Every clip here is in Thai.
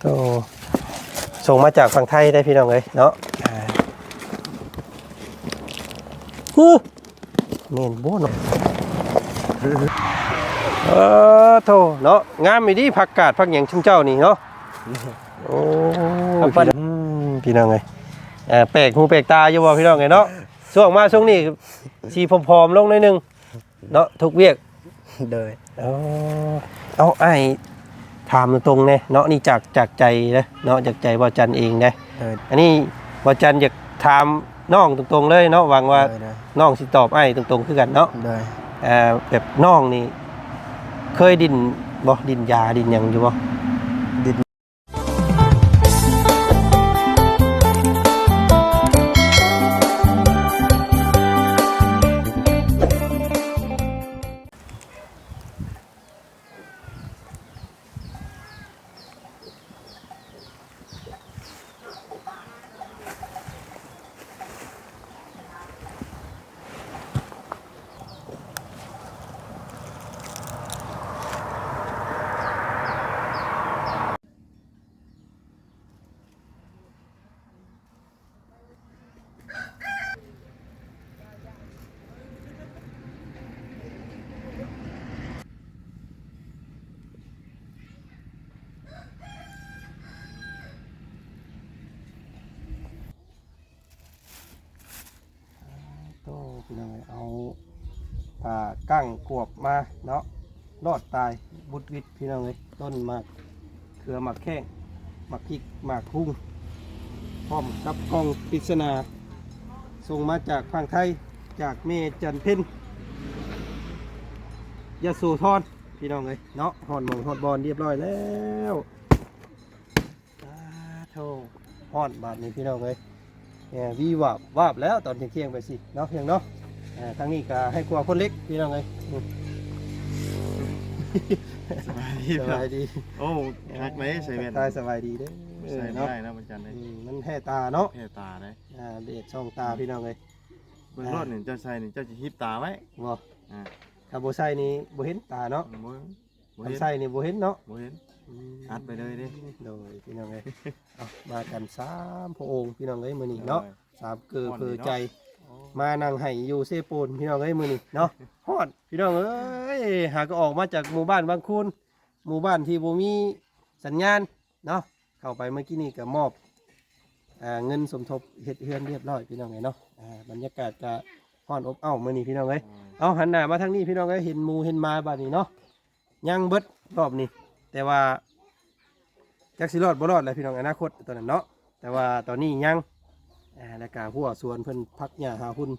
โตส่งมาจากฝั่งไทยได้พี่น้องเลยเนาะอ่าฮู้เมนโบเนาะเออโตเนาะงามมีดีผักกาดผักหยังชุ่มเจ้านี่เนาะโอ้พี่อืมพี่น้องเลยเอ่อแปลกหูแปลกตาอยู่บ่พี่น้องเลยเนาะช่วงมาช่วงนี้สีผอมๆลงหน่อยหนึงเนาะทุกเวียกโดยเอาเอาไอ้ ถามตรงๆเนี่ยเนาะนี่จากจากใจนะเนาะจากใจบอจันเองนะโดยอันนี้บอจันอยากถามน้องตรงๆเลยเนาะหวังว่าโดยโดยน้องสิตอบไอ้ตรงๆคือกันเนาะโดยเอ่อแบบน้องนี่ เคยดินบ่ดินยาดินหยังอยู่บ่ พี่น้องเอ้ยเอาป่ากั้งกวบมาเนาะรอดตายบุดวิดพี่น้องเลยต้นมากเครือหมากแข้งหมากพริกหมากพุ่งพร้อมกับกล้องปริศนาส่งมาจากฝั่งไทยจากเมจันเพ็ญยาสูทอนพี่น้องเลยเนาะหอนหมองหอดบอลเรียบร้อยแล้วสาโธหอนบาทนี้พี่น้องเลยแหมวีวาบวาบแล้วตอนเที่ยงไปสิเนาะเพียงเนาะ อ่าทางนี้ก็ให้กลัวคนเล็กพี่น้องเลยอืมสบายดีสครับบายดีโอ้คักไหมใส่แว่นตายสบายดีเด้อใส่เนาะได้นะมันจันเลยอืมมันแห่ตาเนาะแค่ตาเลยอ่าเดชช่องตาพี่น้องเลยเบื้องรอดเนี่ยเจ้าใส่เนี่ยเจ้าจะฮิปตาไว้บ่อ่าถ้าบ่ใส่นี่บ่เห็นตาเนาะบ่บ่ถ้าเห็นใส่นี่บ่เห็นเนาะบ่เห็น มอัดไปเลยดิ โดยพี่น้องเลยเอามากันสามพระองค์พี่น้องเลยมื้อนี้เนาะ สามเกือเพื่อใจโอ้ มานั่งให้อยู่เซปูนพี่น้องเอ้ยมือนี่เนาะฮอดพี่น้องเอ้ยหาก็ออกมาจากหมู่บ้านบางคูนหมู่บ้านที่บ่มีสัญญาณเนาะเข้าไปเมื่อกี้นี่ก็มอบเงินสมทบเฮ็ดเฮือนเรียบร้อยพี่น้องเอ้ยเนาะบรรยากาศก็ฮอนอบอ้าวมื้อนี้พี่น้องเอ้ยเอาหันหน้ามาทางนี้พี่น้องเอ้ยเห็นหมู่เห็นมาบัดนี้เนาะยังเบิดรอบนี้แต่ว่าจักสิรอดบ่รอดแหละพี่น้องอนาคตตอนนั้นเนาะแต่ว่าตอนนี้ยัง แล้วก็หัวสวนเพิ่นพักหญ้าหาหุ่น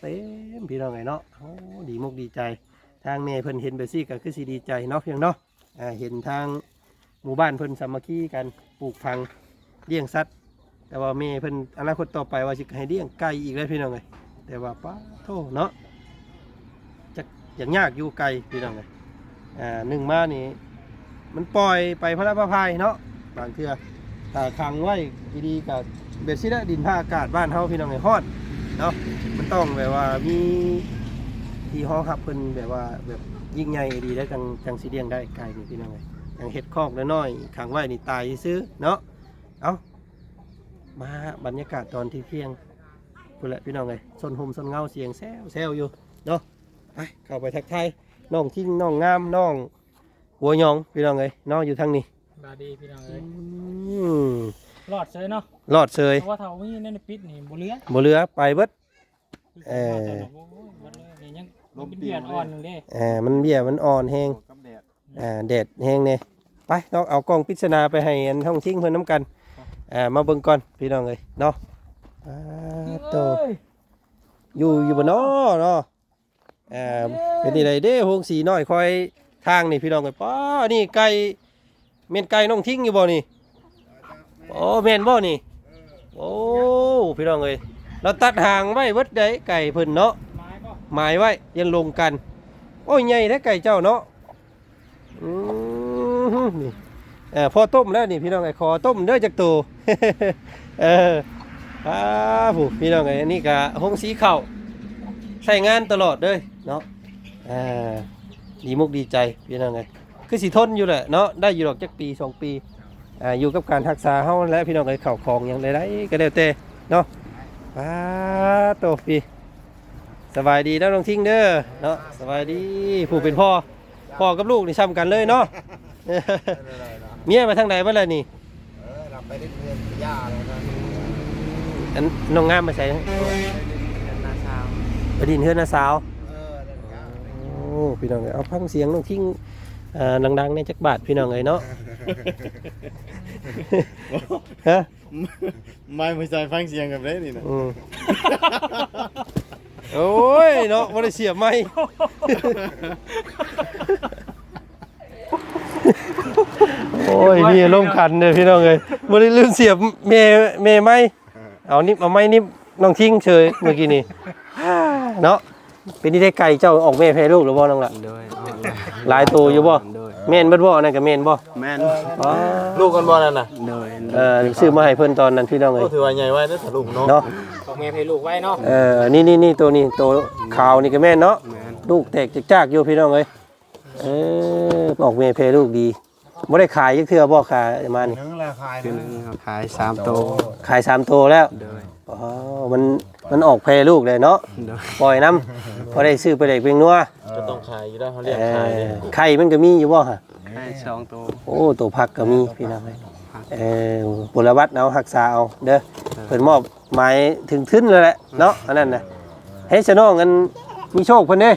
เต็มพี่น้องไงเนาะโอ้ดีมุกดีใจ ทางแม่เพิ่นเห็นไปซี่ก็คือสิดีใจเนาะเพียงเนาะเห็นทางหมู่บ้านเพิ่นสามัคคีกันปลูกพังเลี้ยงสัตว์แต่ว่าแม่เพิ่นอนาคตต่อไปว่าสิให้เลี้ยงไก่อีกเลยพี่น้องไงแต่ว่าป้าโทเนาะจะอย่างยากอยู่ไกลพี่น้องไงอ่าหนึ่งมานี่มันปล่อยไปพระราพพายเนาะบางเทื่อถ้าขังไว้ดีๆกับ เบ็ดซิละดินผ้าอากาศบ้านเฮาพี่น้องไอ้ฮอดเนาะมันต้องแบบว่ามีที่ห้องครับเพิ่นแบบว่าแบบยิ่งใหญ่ดีแล้วจังจังสิเลี้ยงได้ไก่นี่พี่น้องไอ้จังเฮ็ดคอกน้อยๆขังไว้นี่ตายซื้อเนาะเอามาบรรยากาศตอนที่เที่ยงพุ่นแหละพี่น้องไอ้ส้นหมส้นเงาเสียงแซวแซวอยู่เนาะไปเข้าไปทักทายน้องทิ้งน้องงามน้องหัวหยองพี่น้องไอ้น้องอยู่ทางนี้บาดีพี่น้องอืเอ้ยม รอดเซยเนาะรอดเซยเพราะว่าเท่ามีนั่นในปิดนี่บ่เหลือบ่เหลือไปเบิดเออแต่ละโอ้ยบ่เลยนี่ยังมันเป็นเดือนอ่อนหนึงเด้อ่ามันเบี้ยมันอ่อนแห้งโกับแดดอ่าแดดแห้งเนี่ยไปต้องเอากล้องพิจารณาไปให้อันท่องทิ้งเพื่อนน้ำกันอ่ามาเบิ่งก่อนพี่น้องเลยเนาะอ่าโตเอ้ยอยู่อยู่บนน้อเนาะอ่าเป็นนี่ไรเด้โฮงสีน้อยคอยทางนี่พี่น้องเลยป้านี่ไก่เม่นไก่น้องทิ้งอยู่บ่นี่ โอ้เม่นบ่นี่ โอ้พี่น้องเลยเราตัดหางไว้เบิดได้ไก่เพิ่นเนาะไม้บ่หมายไว้ยันลงกัน โอ้ยใหญ่แท้ไก่เจ้าเนาะอืมนี่เออพอต้มแล้วนี่พี่น้องไอ้คอต้มเด้อจากตัวเอออ้าผู้พี่น้องไอ้นี่กะหงสีเข่าใช้งานตลอดเลยเนาะอ่าดีมุกดีใจพี่น้องไงคือสิทนอยู่แหละเนาะได้อยู่ดอกจักปีสองปี อ่าอยู่กับการรักษาเฮาและพี่น้องเอ้ยเข้าของหยังใดๆก็แล้วแต่เนาะป้าโตพี่สบายดีแล้วน้องทิ้งเด้อเนาะสบายดีผู้เป็นพ่อพ่อกับลูกนี่ซ้ำกันเลยเนาะเมียมาทางไหนบ้างล่ะนี่เออเราไปได้เรียนย่าแล้วนะอันน้องงามมาใส่นาชาวไปดินเฮือนนาสาวเออนั่นครับโอ้พี่น้องเอ้ยเอาฟังเสียงน้องทิ้ง อ่าดังๆในจักบาทพี่น้องเอ้ยเนาะ ฮะไม่ไม่ใช่ฟังเสียงกับได้นี่นะอืมโอ้ยเนาะบ่ได้เสียบไหม โอ้ยมีลมณ์คันเนี่ยพี่น้องเอ้ยบ่ได้ลืมเสียบเมเมไหมเอานี่เอาไม้นี่น้องทิ้งเฉยเมื่อกี้นี่ เนาะเป็นที่ได้ไก่เจ้าออกแม่แพ้ลูกหรือบ่น้องล่ะ โดย หลายตัวอยู่บ่โดยแม่นเบิดบ่อันนั่นก็แม่นบ่แม่นอ๋อลูกกันบ่นั่นน่ะโดยเอ่อซื้อมาให้เพิ่นตอนนั้นพี่น้องก็เอ้ยถือว่าใหญ่ไว้เด้อถ้าลูกเนาะเนาะของแม่ให้ลูกไว้เนาะเออนี่นี่นี่ตัวนี้ตัวขาวนี่ก็แม่นเนาะแม่นลูกแตกจากๆอยู่พี่น้องเอ้ยเออออกแม่แพ้ลูกดีบ่ได้ขายจักเทื่อบ่ขายมานี่นึงละขายคือนึงครับขายสามโตวขายสามตัวแล้วโดย อ๋อมันมันออกแพ้ลูกเลยเนาะโดยปล่อยน้ำพอได้ซื้อไปเด็กเพียงนัวก็ต้องขายอยู่แล้วเขาเรียกเอขายอเนี่ยไข่มันก็มีอยู่บ่ฮะขายสองโตวโอ้ตัวผักก็มีพี่น้องเอ้ยเออปุรวัตเอารักษาเอาเด้อเพิ่นมอบหมายถึงทึ้นเลยแหละเนาะอันนั้นน่ะเฮ้ยสน้องกันมีโชคเพิ่นเด้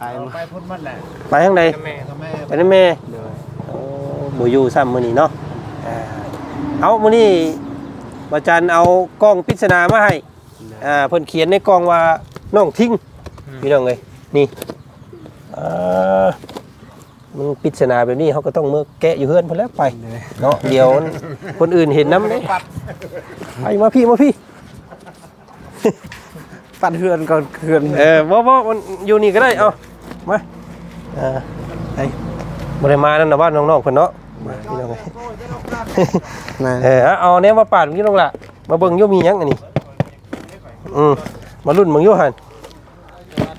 ขายมาไปพุ่นมันแหละไปทางใดแม่ทำไมไปนำแม่โดยโอ้บ่อยู่ซ้ำมื้อนี้เนาะอ่าเอามื้อนี้ อาจารย์เอากล้องปริศนามาให้อ่าเพิ่นเขียนในกล้องว่าน้องทิ้งพี่น้องเอ้ยนี่อ่ามันปริศนาแบบนี้เขาก็ต้องมือแกะอยู่เฮือนเพิ่นแล้วไปโดยเนาะเดี๋ยวคนอื่นเห็นน้ำเด้ไปมาพี่มาพี่ ปัดเฮือนก่อนเฮือนเออบ่บ่มันอยู่นี่ก็ได้เอามาเอ่าไอ้บ่ได้มานั่นน่ะบ้านน้องๆเพิ่นเนาะ มาพี่น้องเอ้ยนะเออเอาแนวมาปาดพี่น้องล่ะมาเบิ่งอยู่มีหยังอันนี้อืมมาลุ้นเบิ่งอยู่หั่น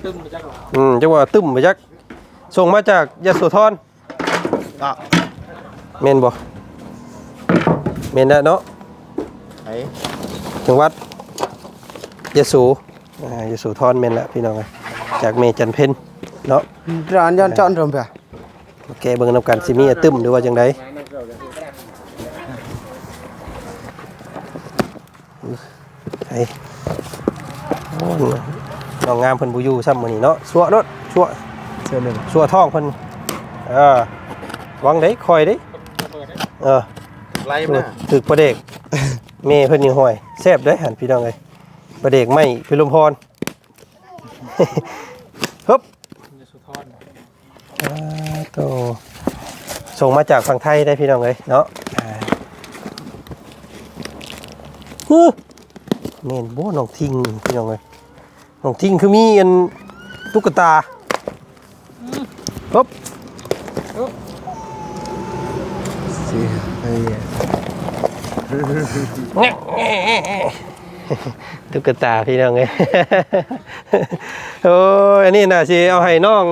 ตึ้มไปจักหรออืมจังว่าตึ้มไปจักส่งมาจากยโสธรอะแม่นบ่แม่นนะเนาะไอ้จังหวัดยะโสอ่ายะโสธรแม่นละพี่น้องเอ้ยจากเมจันเพ็ญเนาะ ร้านย้อนจอนรวมเปล่ามา แกเบิ่งนำกันสิมีอะตึมหรือว่าจังไดไอ้โอ้น้องงามเพิ่นบ่อยู่ซ้ำมื้อนี้เนาะสัวรถสัวเสื้อหนึ่งสัวท้องเพิ่นเออวางได้คอยได้เออไล่สัวมาถึกประเดกเมเพิ่นนี่ห้อยแซ่บเด้อหั่นพี่น้องเอ้ยประเดกไม่พิลมพร ฮึบ จะสุทอน อ่าโต ส่งมาจากฝั่งไทยได้พี่น้องเลยเนาะอ่าฮึเมนโบน้องทิงพี่น้องเลยน้องทิงคือมีอันตุ๊กตาปุ๊บสี่เฮ้ยแงะตุ๊กตาพี่น้องเลยโอ้ยอันนี้น่าสิเอาให้น้อง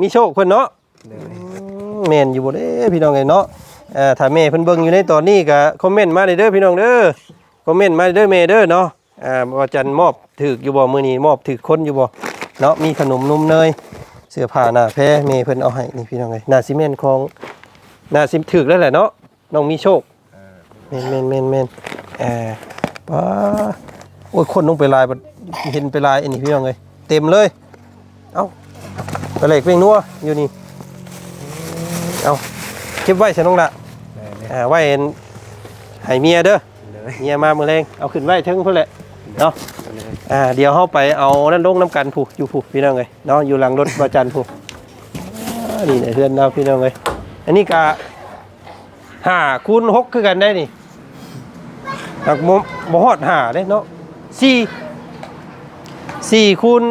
มีโชคเพิ่นเนาะโดย แม่นอยู่บ่เด้พี่น้องเอ้เนาะเอ่อถ้าแม่เพิ่นเบิ่งอยู่ในตอนนี้ก็คอมเมนต์มาเด้อพี่น้องเด้อคอมเมนต์มาเด้อแม่เด้อเนาะอ่าว่าจันมอบถึกอยู่บ่มื้อนี้มอบถึกคนอยู่บ่เนาะมีขนมนมเนยเสื้อผ้าหน้าแพรแม่เพิ่นเอาให้นี่พี่น้องเอ้หน้าซีเมนต์ของหน้าซิมถึกแล้วแหละเนาะน้องมีโชคแม่นแม่นแม่นแม่นเอ่อป้าโอ้ยคนลงไปลายเห็นไปลายอันนี้พี่น้องเอ้ยเต็มเลยเอ้าไปเลยเพียงนัวอยู่นี่ เอาเก็บไว้ฉันน้องละอ่าไว้เห็นให้เมียเด้อโดยเมียมาเมื่อแรงเอาขึ้นไว้ถึงเพื่อแหละเนาะอ่าเดี๋ยวเข้าไปเอานั่นลงน้ำกันผูกอยู่ผูกพี่น้องเลยเนาะอยู่หลังรถประจันผูกอ่านี่เนี่ยเพื่อนเราพี่น้องเลยอันนี้กะห้าคูณหกคือกันได้นี่หักบ่บ่ฮอดห้าเด้เนาะสี่สี่คูณ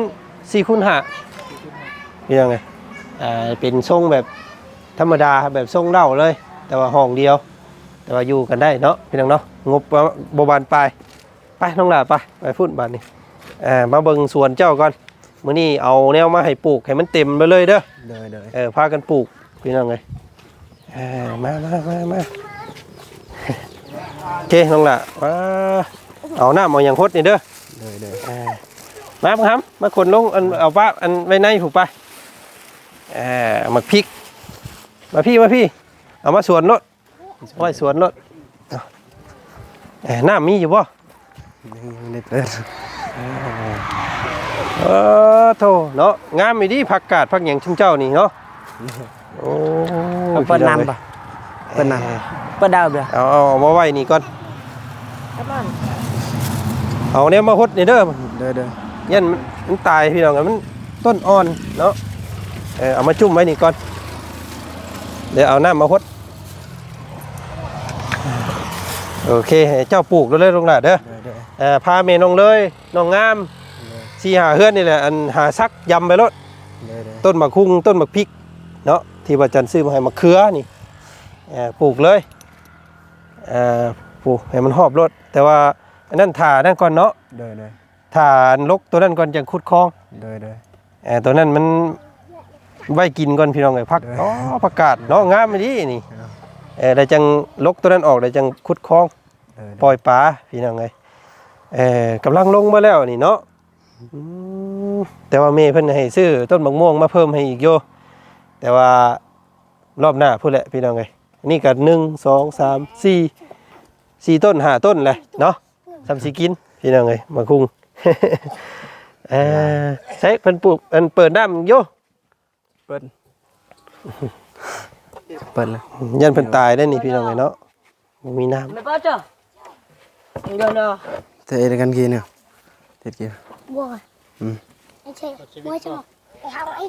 สี่คูณห้าพี่น้องเลยอ่าเป็นทรงแบบ ธรรมดาแบบทรงเล่าเลย แต่ว่าห้องเดียว แต่ว่าอยู่กันได้เนาะพี่น้องเนาะงบประบานปลายไปน้องหลาไปไปพูดบานนี้อ่ามาเบิ่งสวนเจ้าก่อนมื้อนี้เอาแนวมาให้ปลูกให้มันเต็มไปเลยเด้อโดยโดยเออพากันปลูกพี่น้องเลยเออมามามามาโอเคน้องละมาเอาหน้ามาอย่างพดนี่เด้อเลยเลยอ่ามาครับมาขนลงอันเอาป้าอันไว้ในผูกไปเอ่ามาพริก มาพี่มาพี่ เอามาสวนรถไว้สวนรถเอาเอ่อน้ามีอยู่บ่ยังไม่ได้เปิดเออโธ่เนาะงามอีดีผักกาดผักหยังชุ่มเจ้านี่เนาะโอ้เอาเปิดน้ำปะเปิดน้ำเปิดดาวเบียเอาเอาเอามาไว้นี่ก่อนเอาเนี่ยมาหดนี่เด้อเด้อเด้อยันมันมันตายพี่น้องอะมันต้นอ่อนเนาะเออเอามาจุ่มไว้นี่ก่อน เดี๋ยวเอาน้ำมาหดโอเคให้เจ้าปลูกแล้วเลยลงหล่ะเด้อเด้อเด้อเออพาเมน้องเลยน้องงามสีหาเฮือนนี่แหละอันหาซักยำไปรถเด้อเด้อต้นมะคุงต้นมะพริกเนาะที่ว่าจันซื้อมาให้มะเขือนี่เอ่อปลูกเลยเอ่อปลูกให้มันหอบรถแต่ว่าอันนั้นถ่านั่นก่อนเนาะเด้อเด้อถ่านลกตัวนั้นก่อนจังขุดคลองเด้อเด้อเอ่อตัวนั้นมัน ไว้กินก่อนพี่น้องไอ้พักเด้ออ๋อประกาศเนาะงามไม่ดีนี่ครับเออได้จังลกตัวนั้นออกได้จังขุดคลองเด้อปล่อยปลาพี่น้องไงเออกำลังลงมาแล้วนี่เนาะอืมแต่ว่าเมย์เพิ่นให้ซื้อต้นมะม่วงมาเพิ่มให้อีกโยแต่ว่ารอบหน้าพูดแหละพี่น้องไงนี่ก็หนึ่งสองสามสี่สี่ต้นห้าต้นเลยเนาะทำสีกินพี่น้องไงมาคุงเออใช้เพิ่นปลูกเพิ่นเปิดน้ำโย เปิดเปิดเลยยันเพิ่นตายได้นี่พี่น้องไงเนาะบ่มีน้ Mày bao giờ? Được rồi. เทเอกันกินเนี่ยเทกิน Mua rồi. Ừ. Anh chơi, mua cho. Để không ấy.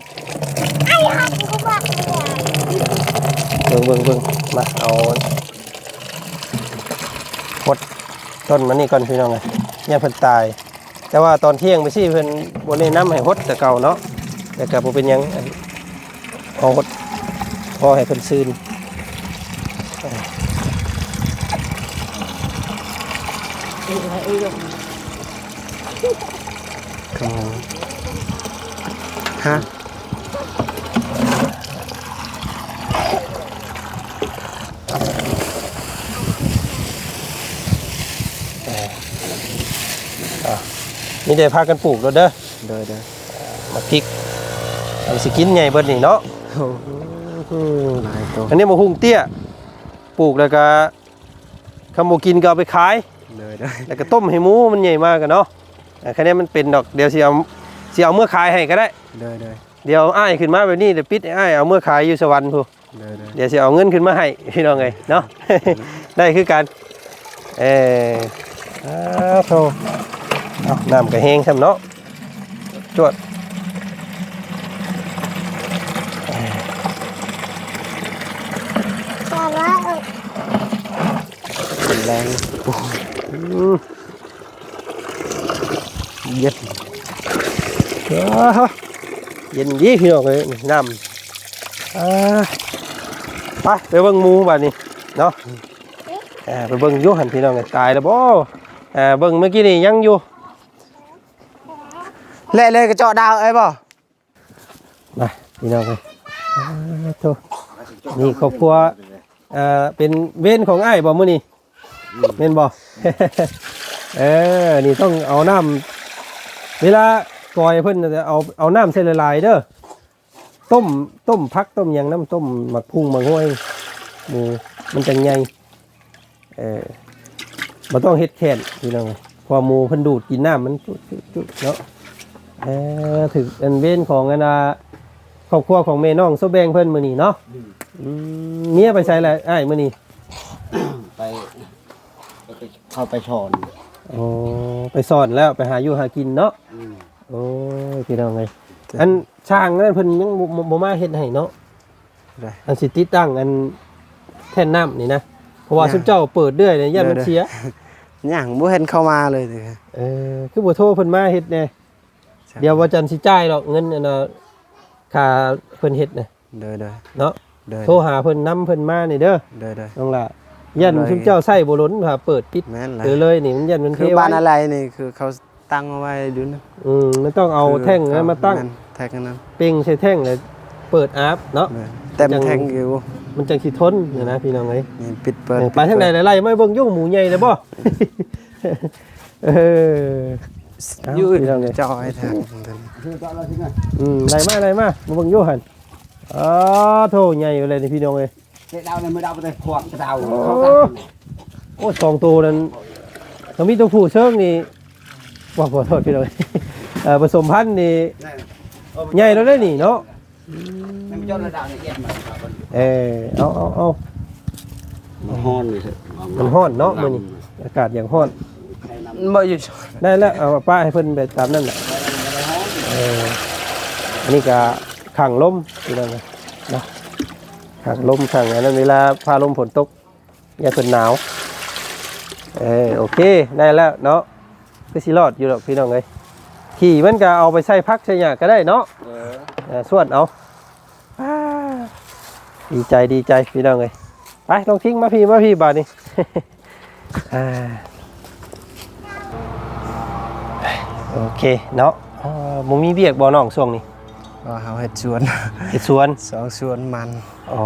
Ai học cũng không bạc nè. ำเบิ่งเบิ่งเบิ่งมาเอาพดต้นมันนี่ก่อนพี่น้องไงเนี่ยเพิ่นตาย แต่ว่าตอนเที่ยงไปสิเพิ่นบ่ได้น้ำให้ฮดแต่เก่าเนาะแต่ก็บ่เป็นหยังอัน เอาฮดพอให้เพิ่นซื่นฮะนี่ได้พากันปลูกแล้วเด้อเด้อเด้อมาพริกเอาสิกินใหญ่เบิดนี่เนาะโอ้อืม หลายตัวอันนี้มะฮุ่งเตี้ย ปลูกแล้วก็คำบ่กินก็เอาไปขายเด้อเด้อแล้วก็ต้มให้หมูมันใหญ่มากกันเนาะอ่าแค่นี้มันเป็นดอกเดี๋ยวสิเอาสิเอาเมื่อขายให้ก็ได้เด้อเด้อเดี๋ยวอ้ายขึ้นมาแบบนี้เดี๋ยวปิดให้อ้ายเอาเมื่อขายอยู่สวรรค์พูเด้อเด้อเดี๋ยวสิเอาเงินขึ้นมาให้พี่น้องไงเนาะ ได้คือกันเอออ้าวโธ่เอาน้ำกระเฮงซ้ำเนาะจวด Sao quá. Ừ. เป็น แรงอืมเย็ดอ้าวเย็นยี่พี่น้องเลยนี่น้ำอ่าไปไปเบิ่งหมูบ้านนี้เนาะอ่าไปเบิ่งอยุหันพี่น้องเลยตายแล้วบ่อ่าเบิ่งเมื่อกี้นี่ยังอยู่เละเลยกระเจาะดาวเอ้ยบ่มาพี่น้องเลยอ่าโธ่นี่ครอบครัวเอ่อเป็นเว้นของไอ้ายบ่มื้อนี้ เว้นบ่เออ นี่ต้องเอาน้ำเวลาก่อยเพิ่นจะเอาเอาน้ำเส้นละลายเด้อ ต้มต้มพักต้มหยังน้ำต้มหมักพุ่งหมักห้วยหมูมันจังใหญ่เออบ่ต้องเฮ็ดแค้นพี่น้องเอ้ยเพอหมูเพิ่นดูดกินน้ำมันจุจุๆๆเนาะ เออถึงเป็นเว้นของอันน่ะครอบครัวของเมน้องโซแบงเพิ่นมื้อนี้เนาะอืมเมียไปใส่ละอ้ายมื้อนี้ไปไป เข้าไปชอนอ๋อไปสอนแล้วไปหาอยู่หากินเนาะโอ้ยพี่น้องเอ้ยอันช่างนั่นเพิ่นยังบ่บ่บ่มาเฮ็ดให้เนาะได้ อันสิติดตั้งอันแท่นน้ำนี่นะเพราะว่าซุมเจ้าเปิดเรื่อยเนี่ยยันมันเสียย่างบ่เห็นเข้ามาเลยเด้อเออคือบ่โทรเพิ่นมาเฮ็ดแน่เดี๋ยวว่าจันทร์สิจ่ายดอกเงินอันน่ะค่าเพิ่นเฮ็ดน่ะเด้อเด้อเนาะเด้อโทรหาเพิ่นนํเพิ่นมานี่เด้อเด้อเด้อน้องล่ะ ยันเลยชุมเจ้าใส่บ่ล้นค่ะเปิดปิดแม่นเออละเลยนี่มันยันมันเทคือไว้บ้านอะไรนี่คือเขาตั้งเอาไว้ดูนะอืมมันต้องเอาแท่งนั้นมาตั้งแม่นแท่งนั้นเป่งใส่แท่งเลยเปิดอาร์ฟเนาะ แม่นเต็มจัง แท่งอยู่มันจังสิทนเนี่ยนะพี่น้องเอ้ย นี่ปิดเปิดเออไปทางใดไล่ๆไม่เบิ่งยุ่งหมูใหญ่เลยบ่ เออยืดพี่น้องเอ้ย จอยแท้อืมไล่มาไล่มามาเบิ่งอยู่หั่นอ๋อโธ่ใหญ่อยู่เลยนี่พี่น้องเอ้ย เด็กดาวเนี่ยไม่ดาวไปแต่ขวบดาวโอ้โอ้สองตัวนั้นก็มีตัวผู้เชิงนี่ว่าขอโทษพี่น้องเอ้ยเอ่อผสมพันธุ์นี่ใหญ่แล้วได้นี่เนาะไม่มีเจ้าระดับเนี่ยเย็นมาเออเอาเอาเอาห้อนเลยเถอะมันฮ้อนเนาะมื้อนี้อากาศอย่างฮ้อนบ่อยู่ได้แล้วเอาป้าให้เพิ่นไปตามนั่นแหละเอออันนี้ก็ขังลมพี่น้องเอ้ยเนาะ ขังลมขังอันนั้นเวลาพาลมฝนตก อย่าเพิ่นหนาว เออโอเค ได้แล้วเนาะก็สิรอดอยู่ดอกพี่น้องเอ้ยขี่มันก็เอาไปใส่พักใส่หยาก็ได้เนาะเออเออส่วนเอาอ่าดีใจดีใจพี่น้องเลยไปลองทิ้งมาพี่มาพี่บาทนี่อ่าโอเคเนาะอ่าบ่มีเบียกบ่น้องช่วงนี้ก็เฮาเฮ็ดสวนเฮ็ดสวนสองสวนมัน อ๋อ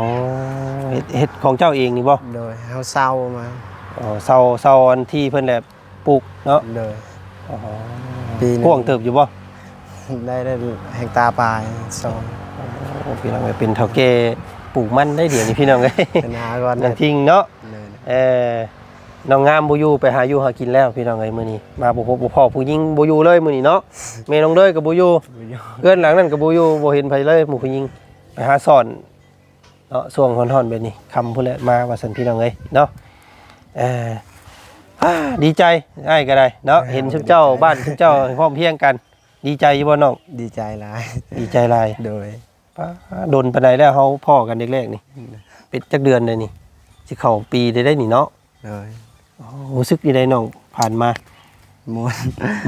เฮ็ดเฮ็ดของเจ้าเองนี่บ่โดยเฮาเศร้ามาอ๋อเซาเซาอันที่เพิ่นแหละปลูกเนาะโดยอ๋อปีหนึงกวางเติบอยู่บ่ได้ได้แห่งตาปลายสองโอ้พี่น้องเอ้ยเป็นเฒ่าแก่ปลูกมันได้เดี๋ยวนี้พี่น้องเอ้ยเป็นหาก่อนนั่นทิ้งเนาะเลยเออน้องงามบูยูไปหาอยู่หากินแล้วพี่น้องเอ้ยมื้อนี้มาบ่พบบ่พอผู้หญิงบูยูเลยมื้อนี้เนาะแม่น้องเด้ยกับบูยูเอื้อนหลังนั่นกับบูยูบ่เห็นไผเลยหมู่ผู้หญิงไปหาสอน เนาะช่วงฮ้อนๆแบบนี้คำพุ่นแหละมาว่าซั่นพี่น้องเอ้ยเนาะเอออ่าดีใจอ้ายก็ได้เนาะเห็นชุบเจ้าบ้านชุบเจ้าพร้อมเพรียงกัน ดีใจอยู่บ่น้องดีใจหลาย ดีใจหลายโดยป้าดนปานใดแล้วเฮาพ่อกันแรกๆนี่เป็นจักเดือนเลยนี่สิเข้าปีได้ได้นี่เนาะโดยรู้สึกยังไงน้องผ่านมาม่วน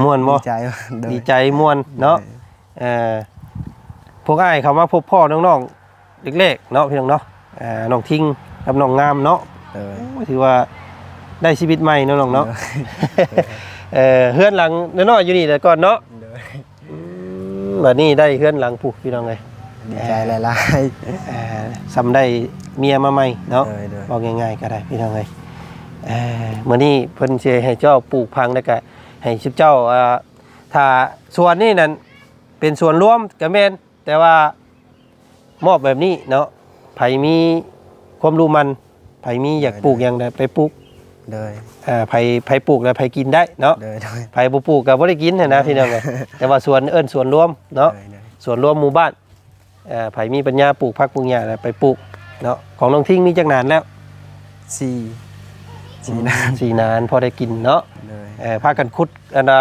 ม่วนบ่ ดีใจโดย ดีใจม่วนเนาะเอ่อพวกอ้ายเขามาพบพ่อน้องๆ เล็กๆเนาะพี่น้องเนาะเอ่อน้องทิ้งกับน้องงามเนาะโดย โอ้ถือว่าได้ชีวิตใหม่เนาะน้องเนาะเออเฮือนหลังน้อยๆอยู่นี่แต่ก่อนเนาะโดยอืมบัดนี้ได้เฮือนหลังผูกพี่น้องเลยดีใจหลายเอ่อซ้ำได้เมียมาใหม่เนาะโดยโดยบอกง่ายๆก็ได้พี่น้องเลยเอ่อมื้อนี้เพิ่นสิให้เจ้าปลูกพังแล้วก็ให้ชิบเจ้าอ่าถ้าสวนนี่นั่นเป็นสวนรวมก็แม่นแต่ว่า มอบแบบนี้เนาะไผมีความรู้มันไผมีอยากปลูกอย่างใดไปปลูกโดยอ่าไผไผปลูกแล้วไผกินได้เนาะโดยโดย ไผบ่ปลูกก็บ่ได้กินหั้นนะพี่น้องเอ้ยแต่ว่าสวนเอิ้นสวนรวมเนาะโดยโดยสวนรวมหมู่บ้านเอ่อไผมีปัญญาปลูกผักปลูกหญ้าแล้วไปปลูกเนาะ ของน้องทิ้งมีจักนานแล้วสี่สี่นานสี่นานพอได้กินเนาะโดยเออพากันขุดอันน่ะ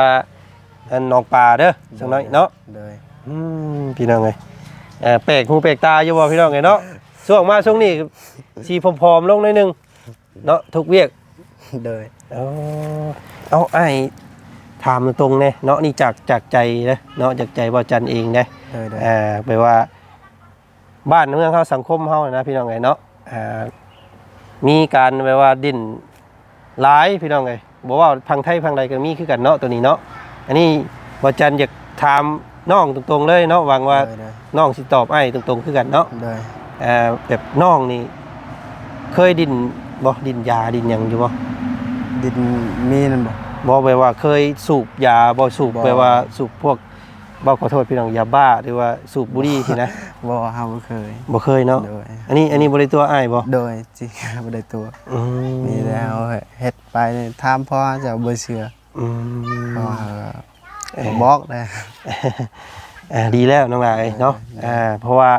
อันหนองปลาเด้อสักหน่อยเนาะโดยอืมพี่น้องเอ้ย เออแปลกหูแปลกตาอยู่บ่พี่น้องเอ้ยเนาะช่วงมาช่วงนี้สีผอมๆลงหน่อยหนึงเนาะทุกเวียก โดย เอาเอาไอ้ถามตรงๆเนี่ยเนาะนี่จากจากใจนะเนาะจากใจบ่จันเองนะโดยโดยอ่าแปลว่า บ้านเมืองเขาสังคมเขานะพี่น้องไงเนาะอ่ามีการแปลว่าดิ้นหลายพี่น้องไงบอกว่าพังไทยพังใดก็มีคือกันเนาะตัวนี้เนาะอันนี้ว่าจันอยากถาม น้องตรงๆเลยเนาะหวังว่าโดยโดยน้องสิตอบไอ้ตรงๆคือกันเนาะโดยอ่าแบบน้องนี่ เคยดิ้นบ่ดิ้นยาดิ้นหยังอยู่บ่ดินมีนั่นบ่ บ่แปลว่าเคยสูบยาบ่สูบบ่ แปลว่าสูบพวกบ่ขอโทษพี่น้องยาบ้าหรือว่าสูบบุหรี่สินะบ่เฮาบ่เคย บ่เคยเนาะโดย อันนี้อันนี้บริตัวอ้ายบ่โดยจริง บ่ได้ตัว อืมมีแล้วเฮ็ดไปนี่ถามพ่อจะบ่เชื่ออืม พ่อก็ บอกได้อ่าดีแล้วน้องหลายเนาะอ่าเพราะว่า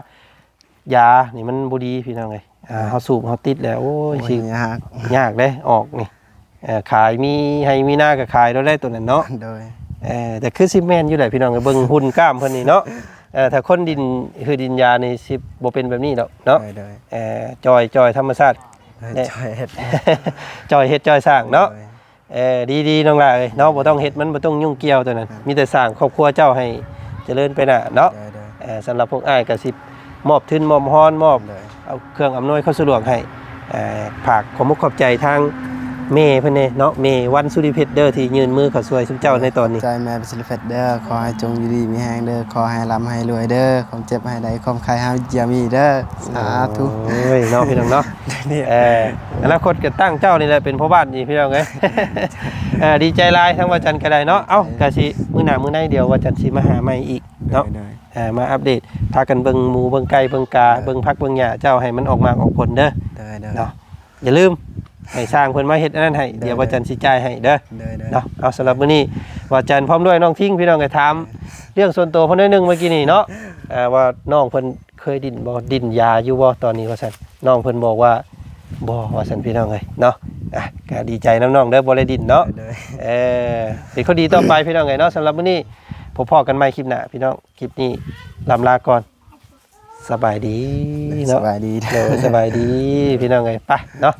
ยานี่มันบ่ดีพี่น้องเอ้ยอ่าเฮาสูบเฮาติดแล้วโอ้ยโอ้สิยยากยากเด้ออกนี่เอ่อขายมีให้มีหน้าก็ขายแล้วได้ตัวนั้นเนาะโดยเออแต่คือสิแม่นอยู่แหละพี่น้องเอ้ยเบิ่งหุ่นกล้ามเพิ่นนี่เนาะเออถ้าคนดินคือดินยานี่สิบ่เป็นแบบนี้ดอกเนาะโดยโดยเออจอยจอยธรรมชาติโดยช่วยเฮ็ดจอยเฮ็ดจอยสร้างเนาะโดย เออดีๆน้องหลายเนาะบ่ต้องเฮ็ดมันบ่ต้องยุ่งเกี่ยวตัวนั้น มีแต่สร้างครอบครัวเจ้าให้เจริญไปน่ะเนาะโดยโดยเออสำหรับพวกอ้ายก็สิมอบทุนมอบฮ้อนมอบโดยเอาเครื่องอำนวยความสะดวกให้เอ่อฝากขอมุกขอบใจทาง เมย์เพิ่นเน่เนาะเมย์วันสุริเพชรเด้อที่ยืนมือเขาช่วยซุมเจ้าในตอนนี้ ใจแม่เป็นศิลปินเด้อขอให้จงอยู่ดีมีแฮงเด้อขอให้ร่ำให้รวยเด้อความเจ็บให้ได้ความใครห้ามอย่ามีเด้อสาธุโอ้ยเนาะพี่น้องเนาะเอออนาคตก็ตั้งเจ้านี่แหละเป็นพ่อบ้านนี่พี่น้องเอ้ยเออดีใจหลายทั้งว่าจันทร์ก็ได้เนาะเอ้ากะสิมื้อหน้ามื้อในเดียวว่าจันทร์สิมาหาใหม่อีกเนาะได้เอ่ามาอัปเดตพากันเบิ่งหมูเบิ่งไก่เบิ่งกาเบิ่งพักเบิ่งหญ้าเจ้าให้มันออกมาออกผลเด้อได้ได้เนาะอย่าลืม ให้สร้างเพิ่นมาเฮ็ดอันนั้นให้เดี๋ยวว่าจันทร์สิจ่ายให้เด้อได้ได้เนาะเอาสำหรับมื้อนี้ว่าจันทร์พร้อมด้วยน้องทิ้งพี่น้องก็ถาม เรื่องส่วนตัวเพิ่นหน่อยหนึงเมื่อกี้นี่เนาะอ่าว่าน้องเพิ่นเคยดิ้นบ่ดิ้นยาอยู่บ่ตอนนี้ว่าซั่นน้องเพิ่นบอกว่าบ่ว่าซั่นพี่น้องเอ้ยเนาะอะก็ดีใจน้องๆเด้อบ่ได้ดิ้นเนาะได้เออเป็นคนดีต่อไปพี่น้องเอ้ยเนาะสำหรับมื้อนี้พบพอกันใหม่คลิปหน้าพี่น้องคลิปนี้ลำลาก่อน สบายดีสเนาะบายดีเดี๋ยวสบายดีพี่น้องเอ้ยไปเนาะ